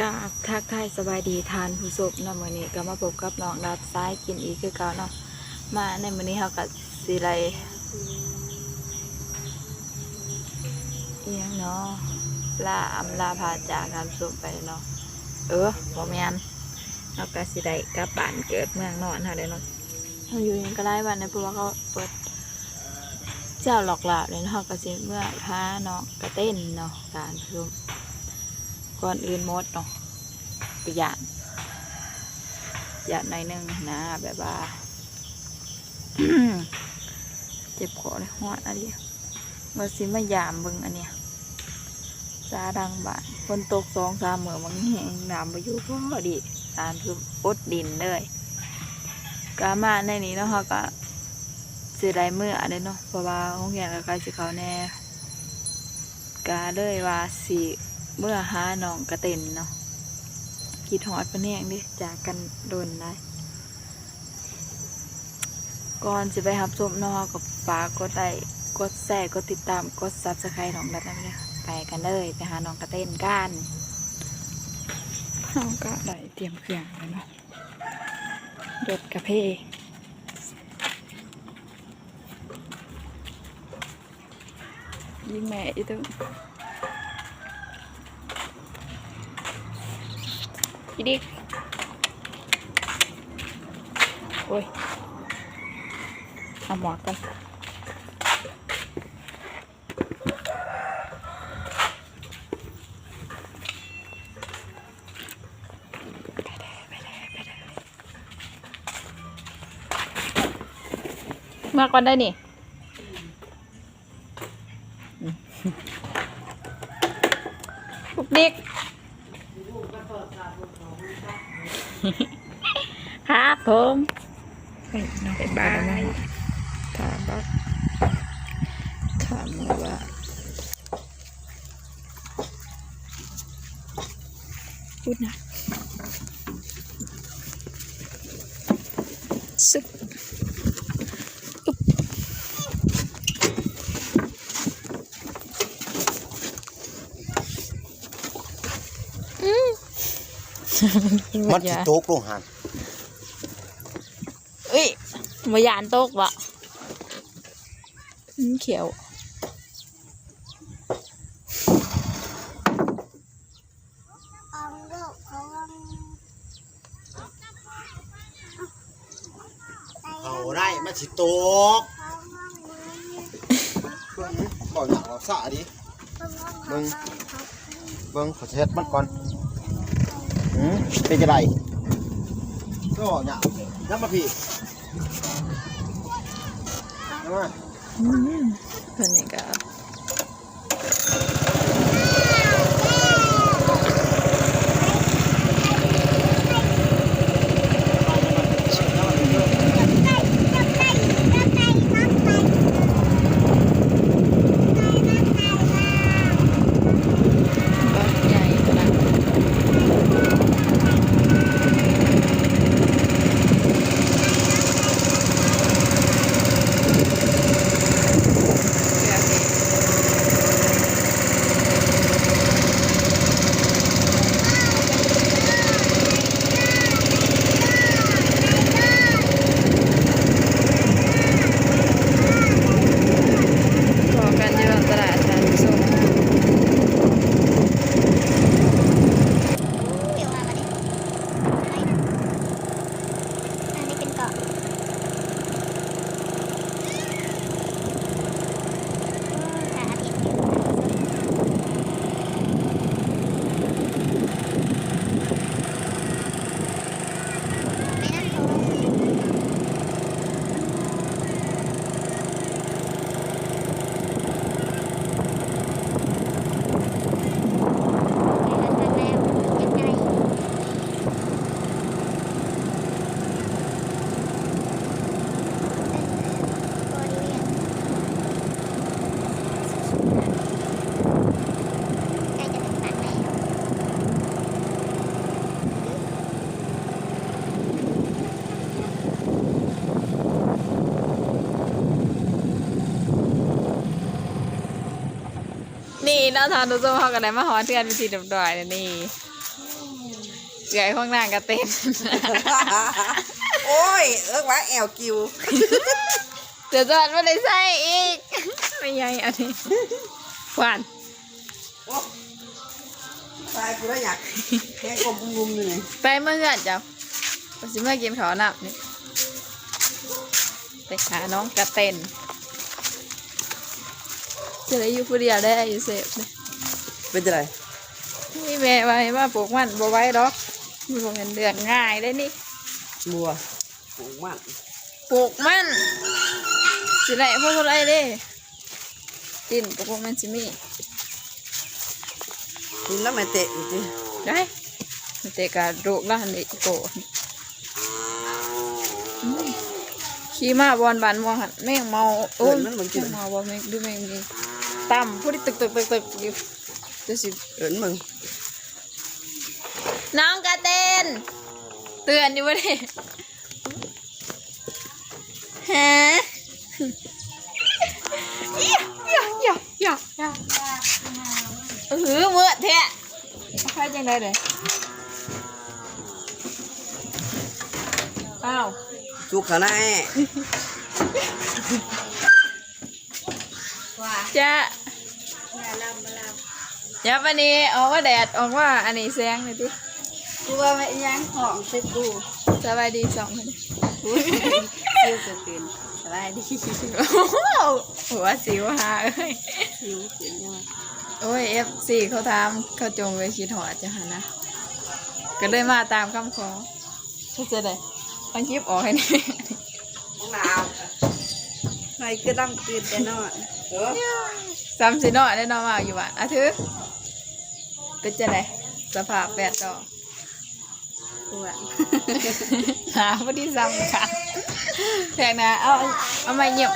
กาบทักทายสบายดีทานผู้ชมเนาะมื้อนี้ก็มาพบกับน้องดับซ้ายกินอีกคือเก่าเนาะมาในมื้อนี้เฮาก็สิไลเอียงเนาะลาอำลาพาจากการสุไปเนาะเออบ่แม่นเฮาก็สิได้กลับบ้านเกิดเมืองนอนเฮาได้เนาะเฮาอยู่ยังก็หลายวันนะเพราะว่าเขาเปิดเจ้าหลอกหลาบเลยเนาะเฮาก็สิเมื่อพาเนาะกระเต้นเนาะการชุม ก่อนอื่นมดเนาะก็หยาดหยาดหน่อยหนึงนะแบบว่าเจ็บคอเลยหัวอันนี้มาสิมายามบิ่งอันเนี้ยซาดังบาดฝนตกสองสามเมื่อมันแห้งน้ำไปอยู่พอดีตามคืออดดินเลยกามาในนี้เนาะเขาก็เสิได้เมื่อเลยเนาะเพราะว่าห้องเรียนก็ใกล้สิเขาแน่กาเลยว่าสิ เมื่อหาน้องกระเต็นเนาะคิดฮอดเพิ่นแห้งดิจากกันโดนได้ก่อนสิไปรับชมเนาะก็ฝากดไลค์กดแชร์กดติดตามกด Subscribe น้องดัดนะเด้อไปกันเลยไปหาน้องกระเต้นกันเฮาก็ได้เตรียมเครื่องแล้วเนาะรถกระเพยิงแม่อีตึง อีดิโอ้ยเอาหมอกกันมาก่อนได้นี่อืมลูกดิก ครับผมไปบ้านนะถามว่า เอ้ยมายานโตกวะอืมเขียว เอาได้มันสิโตกบ่อยากเอาสะดิเบิ่งเบิ่งขอเช็ดมันก่อนหืมเป็นจังไดก็หยาบน้ำมาพี่น้ำมาอืมเพิ่ นนี่ก็ นี่เนาะทานผู้ชมเขากันได้มาหอเทือนเป็นสีดำดอยนะนี่ใหญ่ห้องนางกระเต็นโอ้ย เอิกว่าแอวกิวเดี๋ยวจอดไม่ได้ใส่อีกไม่ใหญ่อันนี้หวานโอ้ตายกูแล้วอยากแค่กลมงุมๆอยู่เลยไปเมื่อเงินเจ้าไปสิเมื่อกินขอนับนี่ไปหาน้องกระเต็น จะได้อยู่ผู้เดียวได้อยู่เสพเลยเป็นจะไรนี่แม่ไว้ว่าปลูกมันบ่ไว้ดอกมีบ่เงินเดือนง่ายได้นี่บัวปลูกมันปลูกมันสิได้พวกอะไรเด้กินกับพวกมันสิมีกินแล้วไม่เตะอยู่ดิได้แต่กะดูกล้านเด็กโกอืมขี่มาบอลบานมองหันแม่งเมาโอ้ยแม่งเมาบ่แม่งดูแม่งนี่ ต่ำพูดตึกตึกตึกตึกอยู่จะสิเอินมึง น้องกระเตน เตือนอยู่วะเนี่ยฮะอย่าอย่าอย่าอย่าเออเมื่อแท้ใครจังได้เลยอ้าวจุกขาหน้าแอ้จะ อย่าวันนี้ออกว่าแดดออกว่าอันนี้แสงเลยดิกูว่าไม่ยังของเซ็ตกูสบายดีสองคนซิวจะเป็นสบายดีโอ้โหหัวสิวหาเอ้ยซิวเป็นยังไงโอ้ยเอฟซีเขาทำเขาจงเลยคิดหอดจ้ะฮะนะก็เลยมาตามคำขอเขาจะได้เอาคลิปออกให้นี่ห้องน้ำใครก็ต้องตื่นแต่นอนเออซ้ำสิเนาะได้เนอนมาอยู่บ้านอะถือ เป็นจะไดสภาพแปดดอกปวดหาพอดีซ้ำค่ะแพงนะเอาเอามาเงียบ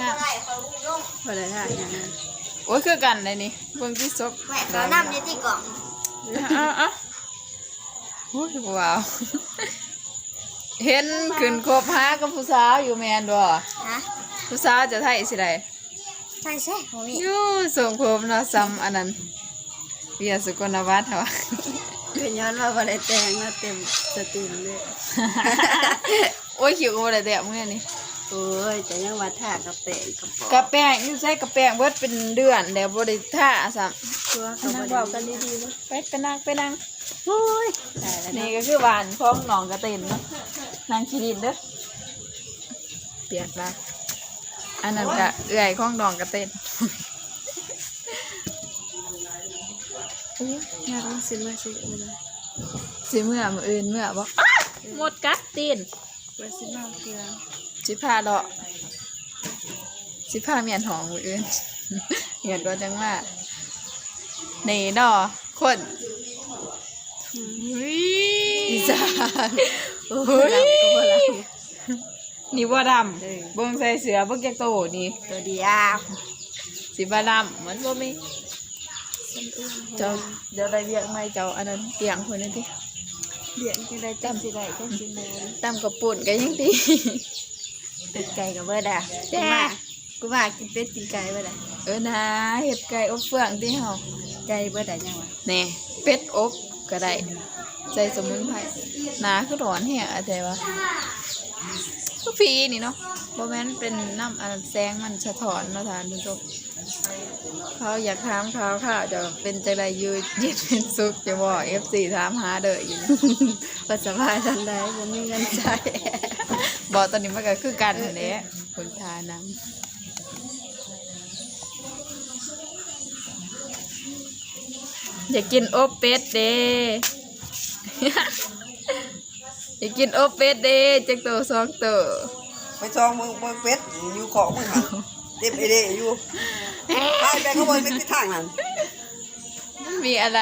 นะพอได้ท่าอย่างนั้นโอ้ยคือกันเลยนี่เบิ่งที่ซบแม่เรานำอยู่ที่กล่องเอาเอาโอ้ยว้าวเห็นขึ้นคบหากับผู้สาวอยู่แมนด้วยนะผู้สาวจะไทยสิไดใช่ใช่ผมมีอยู่ส่งผมเนาะซ้ำอันนั้น เบียร์สุกลวัฒน์เหรอเป็นย้อนว่าพอได้แต่งมาเต็มสตรีมเลยโอ้ยขิวก็บ่ได้แตะมื้อนี่โอ้ยแต่ยังว่าท่ากระเปะกระป๋อกระแป้งอยู่ใส่กระแป้งเบิดเป็นเดือนแล้วบ่ได้ท่าซ้ำตัวอัเขานนั่งบ่เว้าได้กันดีๆเนาะไปไปนั่งไปนั่งโอ้ยตายแล้วนี่เนาะก็คือบ้านของหนองกระเต็นเนาะนางขี้ดินเด้อเปียกละอันนั้นก็เอื้อยของหนองกระเต็น อยากมาซื้อมาซื้อมาเลยสิเมื่อมื้ออื่นเมื่อบ่อ้าหมดกัดตีนมาซื้อมาเกลือสิพาเลาะสิพาเมียนหองมืออื่นเมียนตัวจังว่านี่ดอคนอีสานโอ้ยก็พอละนี่บ่ดเออำเบิ่งใส่เสือเบิ่งจักโตนี่ตัวเดียวสิบ่ดำมันบ่มี เจ้าเดี๋ยวได้เรียกไม่เจ้าอันนั้นเตียงคนนั้นดิเลี้ยงจะได้จำสิได้จำสิได้ตำกับปุ่นก็ยังดีเป็ดไก่กับเบิร์ดอะแจ้กูว่ากูว่ากินเป็ดกินไก่เบิร์ดอะเออนะเห็ดไก่อบเฟืองที่เฮาไก่เบิร์ดอะยังวะแน่เป็ดอบก็ได้ใส่สมุนไพรหนาคือร้อนแห้งอะแต่ว่า ก็ฟรีนี่เนาะบ่แมนเป็นน้ำอันแสงมันสะท้อนเนาะทานผู้ชมเขาอยากถามเขาค่ะจะเป็นจังไดอยู่เย็นเป็นสุขจะบอก FC ถามหาเด้ออยู่ปัสสาวะทันใดผมมีเงินใช้บอกตอนนี้มันก็คือกันนั่นแหละคนทานังอยากกินโอเป็ดเด้ อยากกินอบเป็ดเด้จักโตสองโตไปซองมึงมึงเป็ดอยู่ของมึงหันเต็มไอเดอยู่ไปไปขโมยเป็ดที่ทางนั้นมันมีอะไร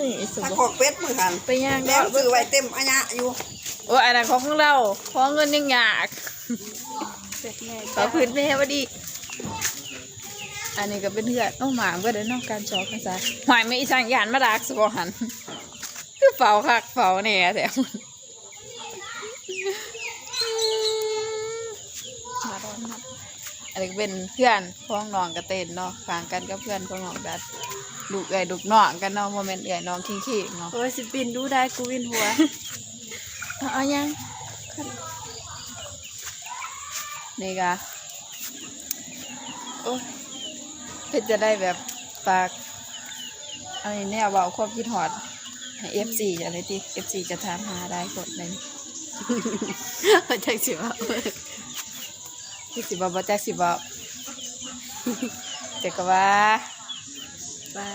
นี่สมถ้าบูของเป็ดมึงหันไปย่างแล้ก็วซื้อไว้เต็มอันยะอยู่โอ้ยอันนั้นของเราของเงินยังอยากเป็ดแม่ขอพื้นแม่พอดี อันนี้ก็เป็นเพื่อนน้องหมาก็ได้นอกการชอบกันซะหอยไม่อีสังยานมาดักสบหัน คือเฝ้าคักเฝ้าเนี่ยแถมมาร้อนครับอันนี้ก็เป็นเพื่อนพ้องน้องกระเตนเนาะฝางกันกับเพื่อนของน้องดัดลูกเอ๋ยลูกน้องกันเนาะโมเมนต์เอ๋ยน้องคิงคิงเนาะโอ้ยสิปินดูได้กูวินหัวเอาเอายังนี่กะโอ้ยเพื่อจะได้แบบฝากเอันนี้เนี่ยเบาความคิดหอดให้ เอฟซีอะไรที่เอฟซีจะถามหาได้กดเลยมาจากสิว่าที่สิบบอกจากสิบอกแต่ก็ว่าปลา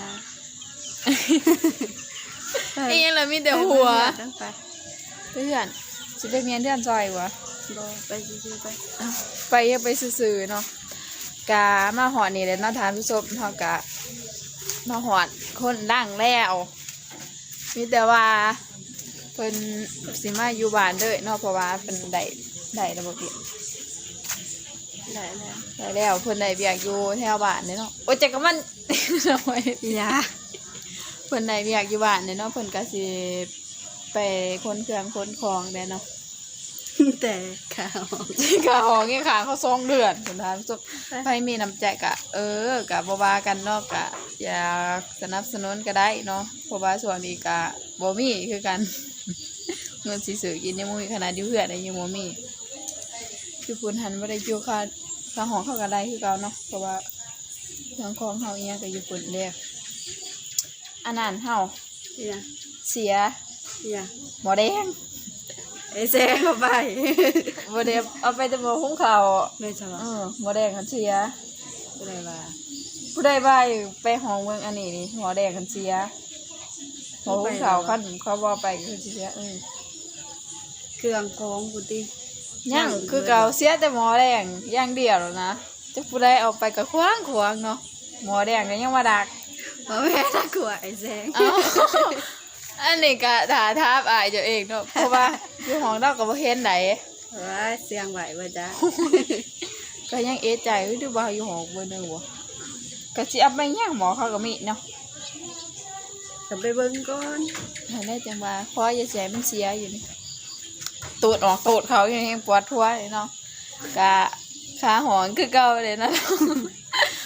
ไอ้ยังเลยมีแต่หัวตั้งไปเพื่อนสิไปเมียนเพื่อนซอยวะบอไปซื้อๆไปเอ้าไปยังไปซื่อๆเนาะกามาหอดนี่เลยเนาะทานผู้ชมเท่ากะมาหอดคนดังแล้ว มีแต่ว่าเพิ่นสิมาอยู่บ้านเด้อเนาะเพราะว่าเพิ่นได้ได้ระบบเบียกได้แล้วได้แล้วเพิ่นได้เบียกอยู่แถวบ้านเนาะโอ้ยจักก็มันทำไมยาเพิ่นได้เบียกอยู่บ้านเนาะเพิ่นก็สิไปคนเครื่องคนของได้เนาะแต่ข่าวกะหองงี้ค่ะเขาซองเดือนสุดท้ายจบไปมีน้ำใจกะ เออกะบวากันเนาะกะ อยากสนับสนุนก็ได้เนาะเพราะว่าส่วนนี้กะบ่มีคือกันเงินสิซื้อกินยังบ่มีขนาดอยู่เพื่อนได้ยังบ่มีคือพูนหันบ่ได้อยู่ค่าค่าหองเขาก็ได้คือเก่าเนาะเพราะว่าทางของเฮาเอียก็อยู่ปุ่นเรียกอันนั้นเฮาเนี่ยเสียเนี่ยหมอแดงไอ้แซงเข้าไปบ่ได้เอาไปแต่บ่หุงข้าวไม่ใช่ว่าเออหมอแดงคันเสียอะไรว่า ผู้ใดไปไปห้องเมืองอันนี้นี่หมอแดงคันเสียหมอหุงข้าวคันเขาบ่ไปคันเสียเออเครื่องของกูติยังคือเก่าเสียแต่หมอแดงอย่างเดียวแล้วนะจะผู้ใดเอาไปก็ควางควางเนาะหมอแดงก็ยังมาดักเพราะแม่น่ากลัวไอ้แซงเอ้าอันนี้ก็ถาทาบอายเจ้าเองเนาะเพราะว่าอยู่ห้องเราก็บ่เห็นไดว่าเสียงไหวว่าจ้าก็ยังเอะใจเฮ้ยดูว่าอยู่ห้องเบิ่นได้บ่ ก็สิเอาไปย่างหมอเขาก็มีเนาะจะไปเบิ่งก่อนเห็นได้จังว่าเพราะยาเสียมันเสียอยู่นี่ตูดออกตูดเขาอย่างนี้ปวดทั่วเลยเนาะกะขาหอนคือเก่าเลยนะ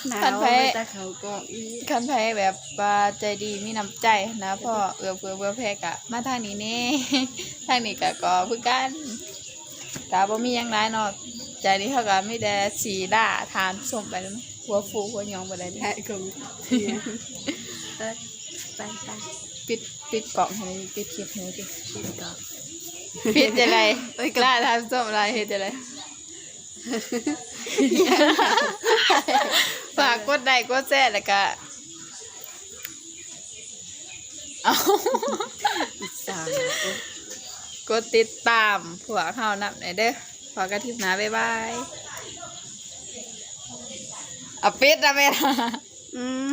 หนาคันวแพ้ไม่ตาเขาก็อีคันไพแบบว่าใจดีมีน้ำใจนะพ่อเอือเฟือเบื่อแพ้กะ มาทางนี้แน่ทางนี้กะก็คือกันกะบ่มีหยังไรเนาะใจนี้เขาก็มีแต่สีด่าทานส่งไปแล้วมั้ย หัวฟูหัวหยองไปได้ได้กลมเนี่ยไปไปไปปิดปิดกล่องให้ปิดคลิปให้ดิกินก่อนปิดจะไรเอ้ยกะล่าทานส้มอะไรเฮ็ดจะไรฝากกดไลค์กดแชร์แล้วก็เอาสามกดติดตามผัวเขานับหน่อยเด้อพอกันทิปหนาบ๊ายบาย เอาปิดนะแม่ล่อืม